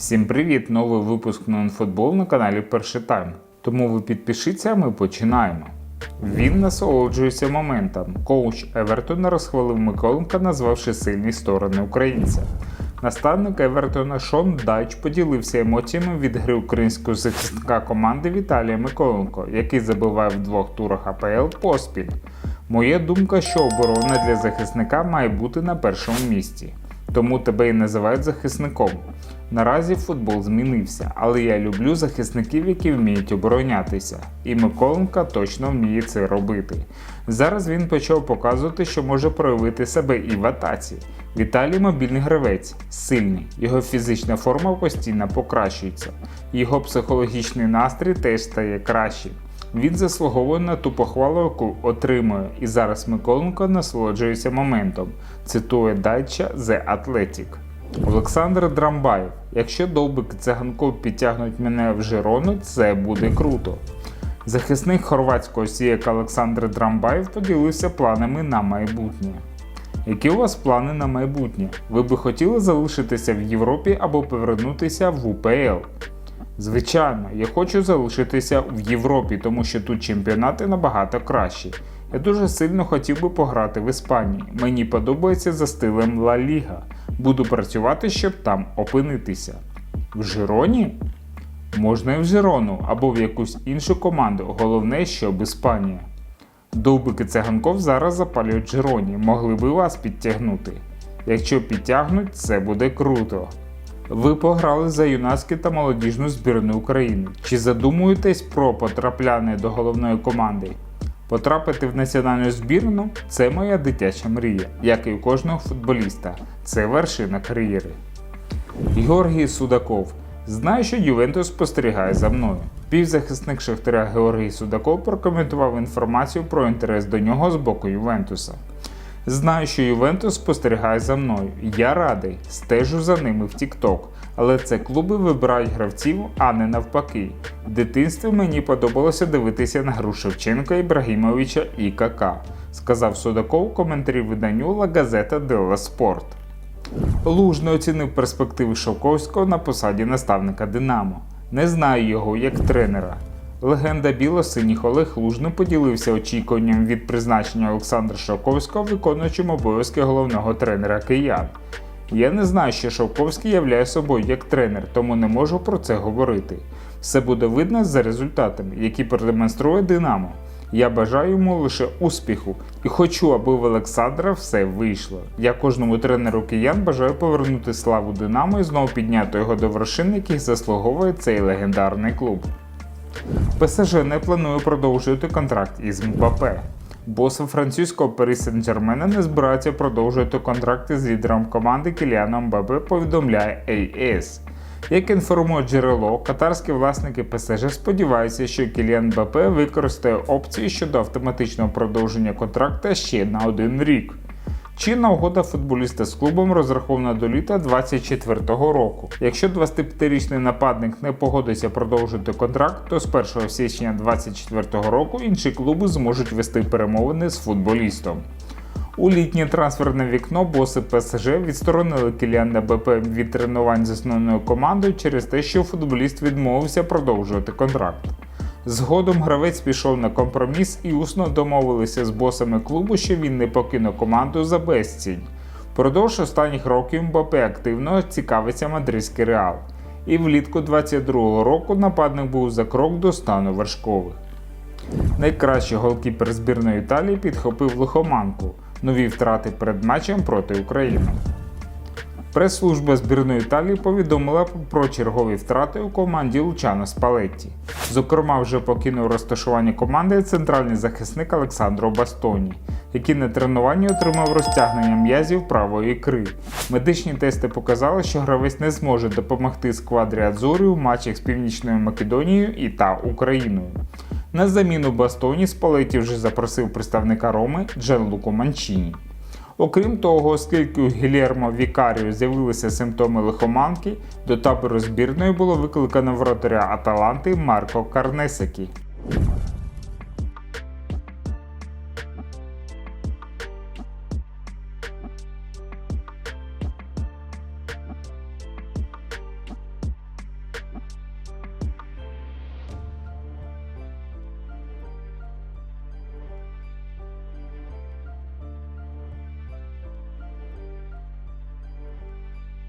Всім привіт! Новий випуск нонфутбол на каналі Перший Тайм. Тому ви підпишіться, а ми починаємо. Він насолоджується моментом. Коуч Евертона розхвалив Миколенка, назвавши сильні сторони українця. Наставник Евертона Шон Дайч поділився емоціями від гри українського захисника команди Віталія Миколенко, який забиває в двох турах АПЛ поспіль. Моя думка, що оборона для захисника має бути на першому місці. Тому тебе і називають захисником. Наразі футбол змінився, але я люблю захисників, які вміють оборонятися. І Миколенка точно вміє це робити. Зараз він почав показувати, що може проявити себе і в атаці. Віталій мобільний гравець, сильний, його фізична форма постійно покращується, його психологічний настрій теж стає кращим. Він заслуговує на ту похвалу, яку отримує, і зараз Миколенко насолоджується моментом. Цитує Дайча The Athletic. Олександр Драмбаєв. Якщо Довбик Циганков підтягнуть мене в Жирону, це буде круто. Захисник хорватського сіяка Олександр Драмбаєв поділився планами на майбутнє. Які у вас плани на майбутнє? Ви би хотіли залишитися в Європі або повернутися в УПЛ? Звичайно, я хочу залишитися в Європі, тому що тут чемпіонати набагато кращі. Я дуже сильно хотів би пограти в Іспанії. Мені подобається за стилем Ла Ліга. Буду працювати, щоб там опинитися. В Жироні? Можна і в Жирону або в якусь іншу команду. Головне, щоб Іспанія. Довбик і Циганков зараз запалюють Жироні. Могли би вас підтягнути. Якщо підтягнуть, це буде круто. Ви пограли за юнацьку та молодіжну збірну України. Чи задумуєтесь про потрапляння до головної команди? Потрапити в національну збірну це моя дитяча мрія, як і у кожного футболіста. Це вершина кар'єри. Георгій Судаков. Знаю, що Ювентус спостерігає за мною. Півзахисник Шахтаря Георгій Судаков прокоментував інформацію про інтерес до нього з боку Ювентуса. Знаю, що Ювентус спостерігає за мною. Я радий, стежу за ними в TikTok. Але це клуби вибирають гравців, а не навпаки. В дитинстві мені подобалося дивитися на гру Шевченка, Ібрагімовича і Кака, сказав Судаков у коментарі виданню La Gazzetta dello Sport. Лужний оцінив перспективи Шовковського на посаді наставника Динамо. Не знаю його як тренера. Легенда біло-синіх Олег Лужний поділився очікуванням від призначення Олександра Шовковського виконуючим обов'язки головного тренера киян. Я не знаю, що Шовковський являє собою як тренер, тому не можу про це говорити. Все буде видно за результатами, які продемонструє Динамо. Я бажаю йому лише успіху і хочу, аби в Олександра все вийшло. Я кожному тренеру киян бажаю повернути славу Динамо і знову підняти його до вершин, яких заслуговує цей легендарний клуб. ПСЖ не планує продовжувати контракт із Мбапе. Бос французького Парі Сен-Джермена не збирається продовжувати контракти з лідером команди Кіліаном Мбапе, повідомляє AS. Як інформує джерело, катарські власники ПСЖ сподіваються, що Кіліан Мбапе використає опцію щодо автоматичного продовження контракта ще на один рік. Чинна угода футболіста з клубом розрахована до літа 2024 року. Якщо 25-річний нападник не погодиться продовжити контракт, то з 1 січня 2024 року інші клуби зможуть вести перемовини з футболістом. У літнє трансферне вікно боси ПСЖ відсторонили Кіліана БП від тренувань з основною командою через те, що футболіст відмовився продовжувати контракт. Згодом гравець пішов на компроміс і усно домовилися з босами клубу, що він не покине команду за безцінь. Продовж останніх років Мбапе активно цікавиться мадридський реал. І влітку 22-го року нападник був за крок до стану вершкових. Найкращий голкіпер збірної Італії підхопив лихоманку. Нові втрати перед матчем проти України. Прес-служба збірної Італії повідомила про чергові втрати у команді Лучано Спалетті. Зокрема, вже покинув розташування команди центральний захисник Олександро Бастоні, який на тренуванні отримав розтягнення м'язів правої ікри. Медичні тести показали, що гравець не зможе допомогти сквадрі Адзурі у матчах з Північною Македонією і та Україною. На заміну Бастоні Спалетті вже запросив представника Роми Джанлуко Манчіні. Окрім того, оскільки у Гілєрмо Вікаріо з'явилися симптоми лихоманки, до табору збірної було викликано вратаря Аталанти Марко Карнесекі.